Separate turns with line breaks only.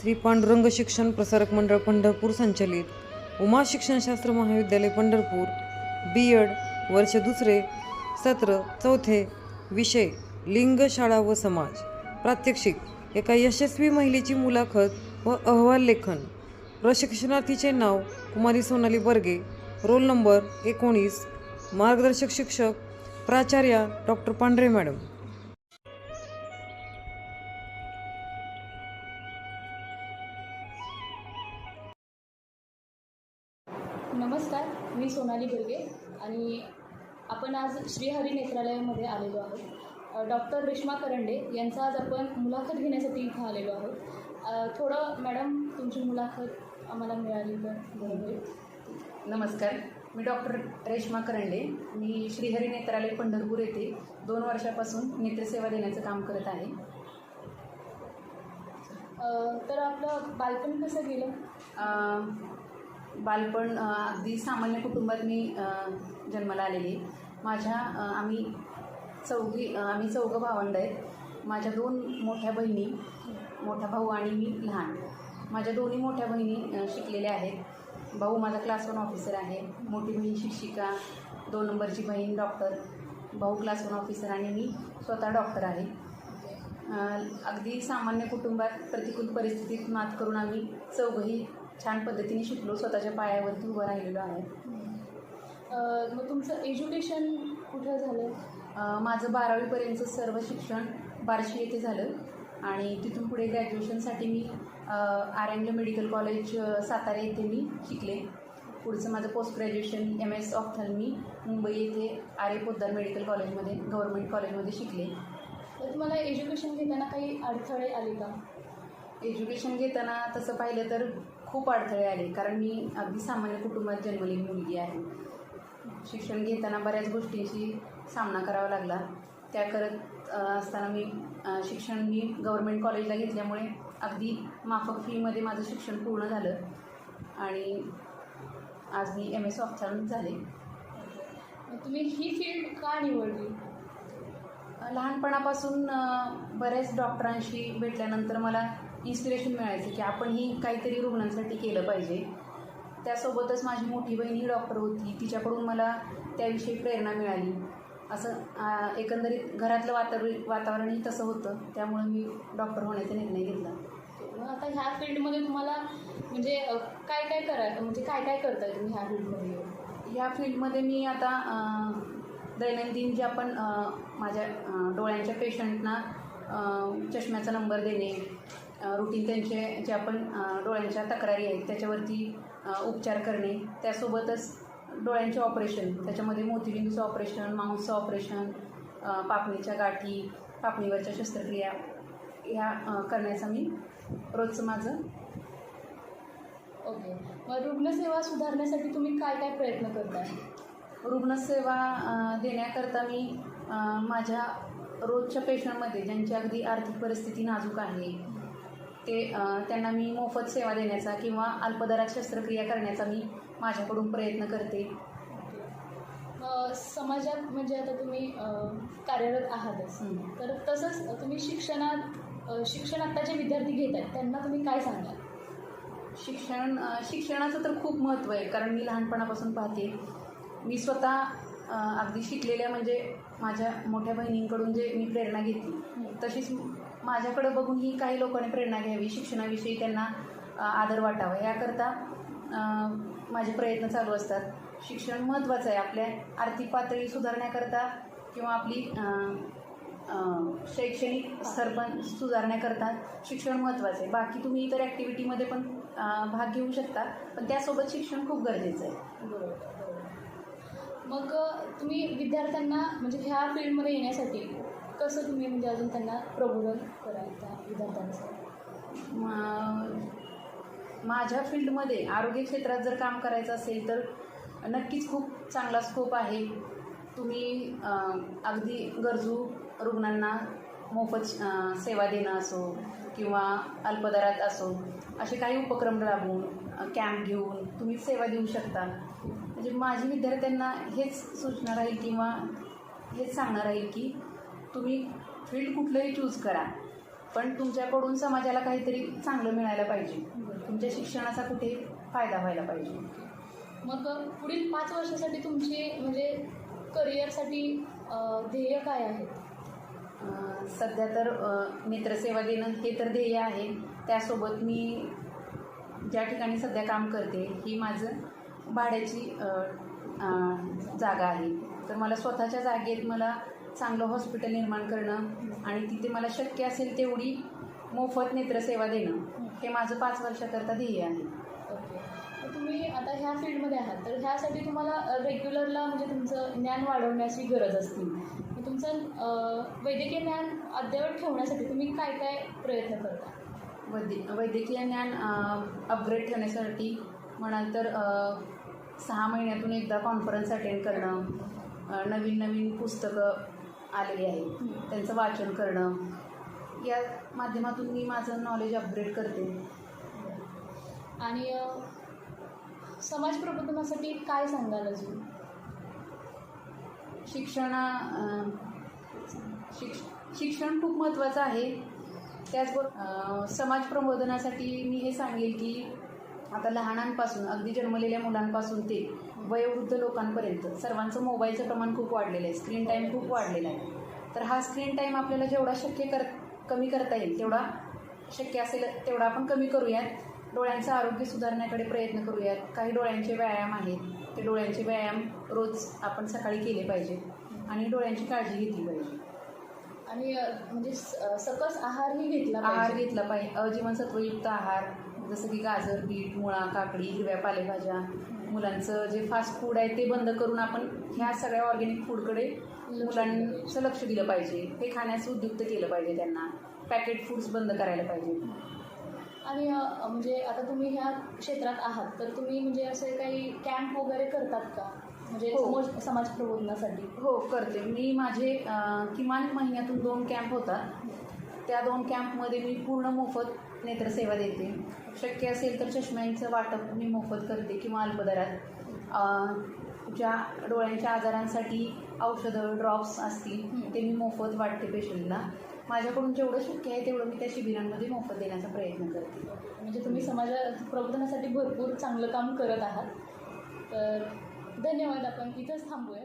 श्री पांडुरंग शिक्षण प्रसारक मंडळ पंढरपूर संचलित उमा शिक्षणशास्त्र महाविद्यालय पंढरपूर बी एड वर्ष दुसरे सत्र चौथे विषय लिंग शाळा व समाज. प्रात्यक्षिक एका यशस्वी महिलेची मुलाखत व अहवाल लेखन. प्रशिक्षणार्थीचे नाव कुमारी सोनाली बर्गे. रोल नंबर एकोणीस मार्गदर्शक शिक्षक प्राचार्या डॉक्टर पांढरे मॅडम.
नमस्कार मी सोनाली बर्गे आणि आपण आज श्रीहरी नेत्रालयामध्ये आलेलो आहोत. डॉक्टर रेश्मा करंडे यांचा आज आपण मुलाखत घेण्यासाठी इथं आलेलो आहोत. थोडं मॅडम तुमची मुलाखत आम्हाला मिळाली तर बरं होईल
नमस्कार मी डॉक्टर रेश्मा करंडे. मी श्रीहरी नेत्रालय पंढरपूर येथे दोन वर्षापासून नेत्रसेवा देण्याचं काम करत आहे.
तर आपलं बालपण कसं गेलं?
बालपण अगदी सामान्य कुटुंबात मी जन्माला आलेली माझ्या आम्ही चौघी आम्ही चौघं भावंड आहेत. माझ्या दोन मोठ्या बहिणी मोठा भाऊ आणि मी लहान. माझ्या दोन्ही मोठ्या बहिणी शिकलेल्या आहेत. भाऊ माझा क्लास वन ऑफिसर आहे. मोठी बहीण शिक्षिका दोन नंबरची बहीण डॉक्टर. भाऊ क्लास वन ऑफिसर आणि मी स्वतः डॉक्टर आहे. अगदी सामान्य कुटुंबात प्रतिकूल परिस्थितीत मात करून आम्ही चौघही छान पद्धतीने शिकलो स्वतःच्या पायावरती उभं राहिलेलो आहे.
अ, मग तुमचं एज्युकेशन कुठं झालं?
माझं बारावीपर्यंतचं सर्व शिक्षण बार्शी येथे झालं आणि तिथून पुढे ग्रॅज्युएशनसाठी मी R M medical college Satara येथे मी शिकले. पुढचं माझं post graduation M S ophthalmology Mumbai येथे आर ए पोद्दार मेडिकल कॉलेजमध्ये गव्हर्नमेंट कॉलेजमध्ये शिकले.
तर तुम्हाला एज्युकेशन घेताना काही अडथळे आले का?
एज्युकेशन घेताना तसं पाहिलं तर खूप अडथळे आले. कारण मी अगदी सामान्य कुटुंबात जन्मलेली मुलगी आहे. शिक्षण घेताना बऱ्याच गोष्टींशी सामना करावा लागला. त्या करत असताना मी शिक्षण मी गव्हर्मेंट कॉलेजला घेतल्यामुळे अगदी माफक फीमध्ये माझं शिक्षण पूर्ण झालं. आणि आज मी एम एस ऑफथॉर्म झाले.
तुम्ही ही फील्ड का निवडली?
लहानपणापासून बऱ्याच डॉक्टरांशी भेटल्यानंतर मला इन्स्पिरेशन मिळायचं की आपणही काहीतरी रुग्णांसाठी केलं पाहिजे. त्यासोबतच माझी मोठी बहीण ही डॉक्टर होती. तिच्याकडून मला त्याविषयी प्रेरणा मिळाली. असं एकंदरीत घरातलं वातावरण वातावरणही तसं होतं. त्यामुळे मी डॉक्टर होण्याचा निर्णय घेतला.
मग आता ह्या फील्डमध्ये तुम्हाला म्हणजे काय काय करा म्हणजे काय काय करताय तुम्ही ह्या फील्डमध्ये? येऊन?
या फील्डमध्ये मी आता दैनंदिन जे आपण माझ्या डोळ्यांच्या पेशंटना चष्म्याचा नंबर देणे रुटीन त्यांचे जे आपण डोळ्यांच्या तक्रारी आहेत त्याच्यावरती उपचार करणे त्यासोबतच डोळ्यांचे ऑपरेशन त्याच्यामध्ये मोतीबिंदूचं ऑपरेशन माऊसचं ऑपरेशन पापणीच्या गाठी पापणीवरच्या शस्त्रक्रिया ह्या करण्याचा मी रोजचं माझं
ओके. मग रुग्णसेवा सुधारण्यासाठी तुम्ही काय काय प्रयत्न करताय
रुग्णसेवा देण्याकरता मी माझ्या रोजच्या पेशंटमध्ये ज्यांची अगदी आर्थिक परिस्थिती नाजूक आहे ते त्यांना मी मोफत सेवा देण्याचा किंवा अल्पदरात शस्त्रक्रिया करण्याचा मी माझ्याकडून प्रयत्न करते.
समाजात म्हणजे आता तुम्ही कार्यरत आहातच. तर तसंच तुम्ही शिक्षणात शिक्षण आता जे विद्यार्थी घेत आहेत त्यांना तुम्ही काय सांगाल?
शिक्षण शिक्षणाचं तर खूप महत्त्व आहे कारण मी लहानपणापासून पाहते. मी स्वतः अगदी शिकलेल्या म्हणजे माझ्या मोठ्या बहिणींकडून जे मी प्रेरणा घेतली तशीच माझ्याकडे बघूनही काही लोकांनी प्रेरणा घ्यावी शिक्षणाविषयी त्यांना आदर वाटावा. याकरता माझे प्रयत्न चालू असतात. शिक्षण महत्त्वाचं आहे. आपल्या आर्थिक पातळी सुधारण्याकरता किंवा आपली शैक्षणिक स्तर पण सुधारण्याकरता शिक्षण महत्त्वाचं आहे. बाकी तुम्ही इतर ॲक्टिव्हिटीमध्ये पण भाग घेऊ शकता. पण त्यासोबत शिक्षण खूप गरजेचं आहे.
बरोबर मग तुम्ही विद्यार्थ्यांना म्हणजे ह्या फील्डमध्ये येण्यासाठी कसं तुम्ही म्हणजे अजून त्यांना प्रबोधन करायचं विद्यार्थ्यांचं
मा- माझ्या फील्डमध्ये आरोग्य क्षेत्रात जर काम करायचं असेल तर नक्कीच खूप चांगला स्कोप आहे. तुम्ही अगदी गरजू रुग्णांना मोफत सेवा देणं असो किंवा अल्पदरात असो असे काही उपक्रम राबवून कॅम्प घेऊन तुम्ही सेवा देऊ शकता. म्हणजे माझी विद्यार्थ्यांना हेच सूचना राहील किंवा हेच सांगणार आहे की तुम्ही फील्ड कुठलंही चूज करा पण तुमच्याकडून समाजाला काहीतरी चांगलं मिळायला पाहिजे. तुमच्या शिक्षणाचा कुठे फायदा व्हायला पाहिजे.
मग पुढील पाच वर्षासाठी तुमचे म्हणजे करिअरसाठी ध्येय काय आहेत
अं, सध्या तर नेत्रसेवा देणं हे तर ध्येय आहे. त्यासोबत मी ज्या ठिकाणी सध्या काम करते ही माझं भाड्याची जागा आहे. तर मला स्वतःच्या जागेत मला चांगलं हॉस्पिटल निर्माण करणं आणि तिथे मला शक्य असेल तेवढी मोफत नेत्रसेवा देणं हे माझं पाच वर्षाकरता ध्येय आहे.
तुम्ही आता ह्या फील्डमध्ये आहात. तर ह्यासाठी तुम्हाला रेग्युलरला म्हणजे तुमचं ज्ञान वाढवण्याची गरज असते. तुमचं वैद्यकीय ज्ञान अद्ययावत ठेवण्यासाठी तुम्ही काय काय प्रयत्न करता?
वैद्य वैद्यकीय ज्ञान अपग्रेड ठेवण्यासाठी म्हणाल तर सहा महिन्यातून एकदा कॉन्फरन्स अटेंड करणं नवीन नवीन पुस्तकं आलेली आहेत त्यांचं वाचन करणं. या माध्यमातून मी माझं नॉलेज अपग्रेड करते.
आणि समाज प्रबोधनासाठी काय सांगाल अजून?
शिक्षणा शिक्ष शिक्षण खूप महत्त्वाचं आहे. त्याचबरोबर समाज प्रबोधनासाठी मी हे सांगेल की आता लहानांपासून अगदी जन्मलेल्या मुलांपासून ते वयोवृद्ध लोकांपर्यंत सर्वांचं मोबाईलचं प्रमाण खूप वाढलेलं आहे. स्क्रीन टाईम खूप वाढलेला आहे. तर हा स्क्रीन टाईम आपल्याला जेवढा शक्य कर कमी करता येईल तेवढा शक्य असेल तेवढा आपण कमी करूयात. डोळ्यांचं आरोग्य सुधारण्याकडे प्रयत्न करूयात. काही डोळ्यांचे व्यायाम आहेत. ते डोळ्यांचे व्यायाम रोज आपण सकाळी केले पाहिजेत आणि डोळ्यांची काळजी घेतली पाहिजे.
आणि म्हणजे सकस आहारही घेतला
आहार
पाहिजे
घेतला पाहिजे. अजीवनसत्वयुक्त आहार जसं की गाजर बीट मुळा काकडी हिरव्या पालेभाज्या मुलांचं जे फास्ट फूड आहे ते बंद करून आपण ह्या सगळ्या ऑर्गॅनिक फूडकडे मुलांचं लक्ष दिलं पाहिजे. ते खाण्यास उद्युक्त केलं पाहिजे त्यांना. पॅकेट फूड्स बंद करायला पाहिजे.
आणि म्हणजे आता तुम्ही ह्या क्षेत्रात आहात तर तुम्ही म्हणजे असे काही कॅम्प वगैरे करतात का? म्हणजे
हो.
समाज प्रबोधनासाठी.
हो करते. मी माझे किमान महिन्यातून दोन कॅम्प होतात. त्या दोन कॅम्पमध्ये मी पूर्ण मोफत नेत्रसेवा देते. शक्य असेल तर चष्म्यांचं वाटप मी मोफत करते किंवा अल्पदरात ज्या डोळ्यांच्या आजारांसाठी औषधं ड्रॉप्स असतील ते मी मोफत वाटते पेशंटला माझ्याकडून जेवढं शक्य आहे तेवढं मी त्या शिबिरांमध्ये मोफत देण्याचा प्रयत्न करते.
म्हणजे तुम्ही समाजा प्रबोधनासाठी भरपूर चांगलं काम करत आहात. तर धन्यवाद आपण इथंच थांबूया.